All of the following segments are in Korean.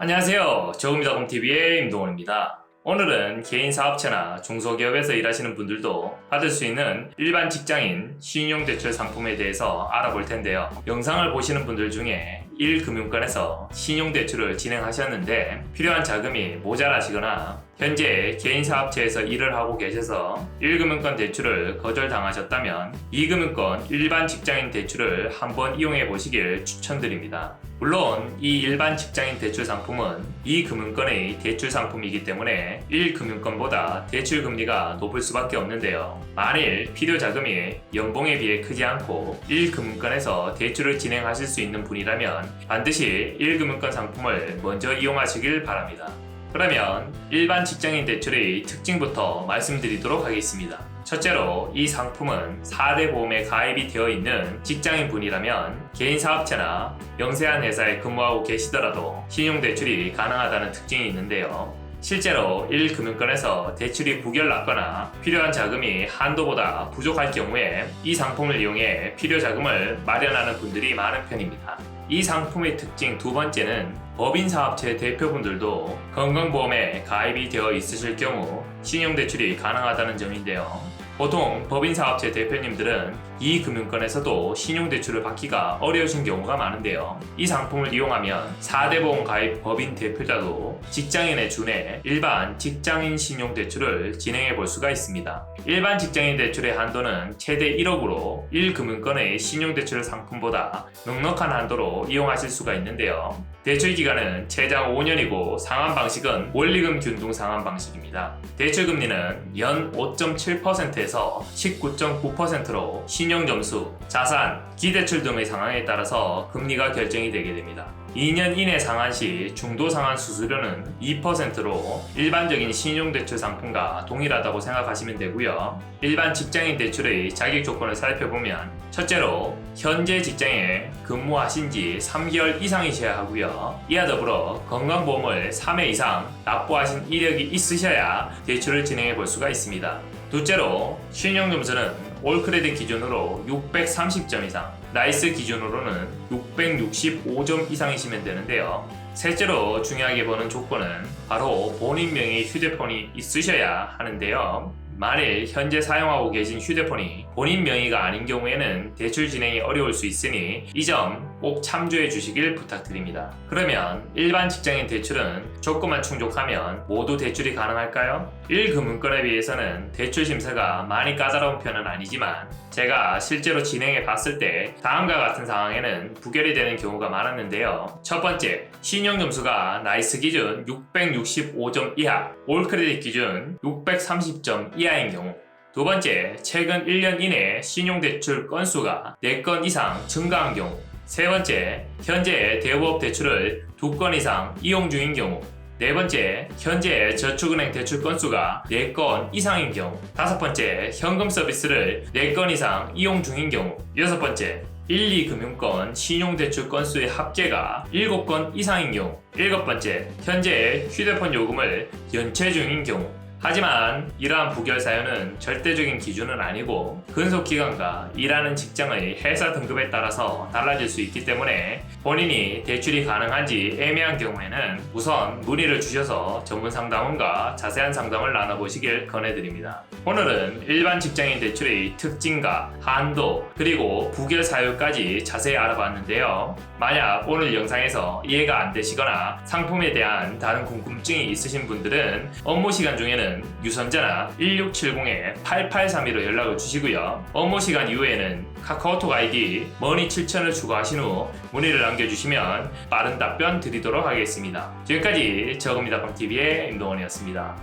안녕하세요. 저금이다공TV의 임동원입니다. 오늘은 개인 사업체나 중소기업에서 일하시는 분들도 받을 수 있는 일반 직장인 신용대출 상품에 대해서 알아볼 텐데요. 영상을 보시는 분들 중에 1금융권에서 신용대출을 진행하셨는데 필요한 자금이 모자라시거나 현재 개인 사업체에서 일을 하고 계셔서 1금융권 대출을 거절당하셨다면 2금융권 일반 직장인 대출을 한번 이용해 보시길 추천드립니다. 물론 이 일반 직장인 대출 상품은 2금융권의 대출 상품이기 때문에 1금융권보다 대출 금리가 높을 수밖에 없는데요. 만일 필요 자금이 연봉에 비해 크지 않고 1금융권에서 대출을 진행하실 수 있는 분이라면 반드시 1금융권 상품을 먼저 이용하시길 바랍니다. 그러면 일반 직장인 대출의 특징부터 말씀드리도록 하겠습니다. 첫째로 이 상품은 4대 보험에 가입이 되어 있는 직장인 분이라면 개인 사업체나 영세한 회사에 근무하고 계시더라도 신용대출이 가능하다는 특징이 있는데요. 실제로 1금융권에서 대출이 부결났거나 필요한 자금이 한도보다 부족할 경우에 이 상품을 이용해 필요 자금을 마련하는 분들이 많은 편입니다. 이 상품의 특징 두 번째는 법인 사업체 대표분들도 건강보험에 가입이 되어 있으실 경우 신용대출이 가능하다는 점인데요. 보통 법인 사업체 대표님들은 이 금융권에서도 신용대출을 받기가 어려우신 경우가 많은데요. 이 상품을 이용하면 4대 보험 가입 법인 대표자도 직장인에 준해 일반 직장인 신용대출을 진행해 볼 수가 있습니다. 일반 직장인 대출의 한도는 최대 1억으로 1금융권의 신용대출 상품보다 넉넉한 한도로 이용하실 수가 있는데요. 대출 기간은 최장 5년이고 상환 방식은 원리금 균등 상환 방식입니다. 대출 금리는 연 5.7%에서 19.9%로 신용 점수, 자산, 기대출 등의 상황에 따라서 금리가 결정이 되게 됩니다. 2년 이내 상환 시 중도 상환 수수료는 2%로 일반적인 신용대출 상품과 동일하다고 생각하시면 되고요. 일반 직장인 대출의 자격 조건을 살펴보면 첫째로 현재 직장에 근무하신 지 3개월 이상이셔야 하고요. 이와 더불어 건강보험을 3회 이상 납부하신 이력이 있으셔야 대출을 진행해 볼 수가 있습니다. 둘째로 신용점수는 올크레딧 기준으로 630점 이상, 나이스 기준으로는 665점 이상이시면 되는데요. 셋째로 중요하게 보는 조건은 바로 본인 명의 휴대폰이 있으셔야 하는데요. 만일 현재 사용하고 계신 휴대폰이 본인 명의가 아닌 경우에는 대출 진행이 어려울 수 있으니 이점 꼭 참조해 주시길 부탁드립니다. 그러면 일반 직장인 대출은 조건만 충족하면 모두 대출이 가능할까요? 1금융권에 비해서는 대출 심사가 많이 까다로운 편은 아니지만 제가 실제로 진행해 봤을 때 다음과 같은 상황에는 부결이 되는 경우가 많았는데요. 첫 번째, 신용 점수가 나이스 기준 665점 이하, 올크레딧 기준 630점 이하인 경우. 두 번째, 최근 1년 이내 신용대출 건수가 4건 이상 증가한 경우. 세 번째, 현재 대부업 대출을 2건 이상 이용 중인 경우. 네 번째, 현재 저축은행 대출 건수가 4건 이상인 경우. 다섯 번째, 현금 서비스를 4건 이상 이용 중인 경우. 여섯 번째, 1, 2금융권 신용대출 건수의 합계가 7건 이상인 경우. 일곱 번째, 현재 휴대폰 요금을 연체 중인 경우. 하지만 이러한 부결 사유는 절대적인 기준은 아니고 근속 기간과 일하는 직장의 회사 등급에 따라서 달라질 수 있기 때문에 본인이 대출이 가능한지 애매한 경우에는 우선 문의를 주셔서 전문 상담원과 자세한 상담을 나눠보시길 권해드립니다. 오늘은 일반 직장인 대출의 특징과 한도 그리고 부결 사유까지 자세히 알아봤는데요. 만약 오늘 영상에서 이해가 안 되시거나 상품에 대한 다른 궁금증이 있으신 분들은 업무 시간 중에는 유선자나 1670-8832로 연락을 주시고요. 업무 시간 이후에는 카카오톡 아이디 머니7000을 추가하신 후 문의를 남겨주시면 빠른 답변 드리도록 하겠습니다. 지금까지 저금이다방TV의 임동원이었습니다.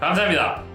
감사합니다.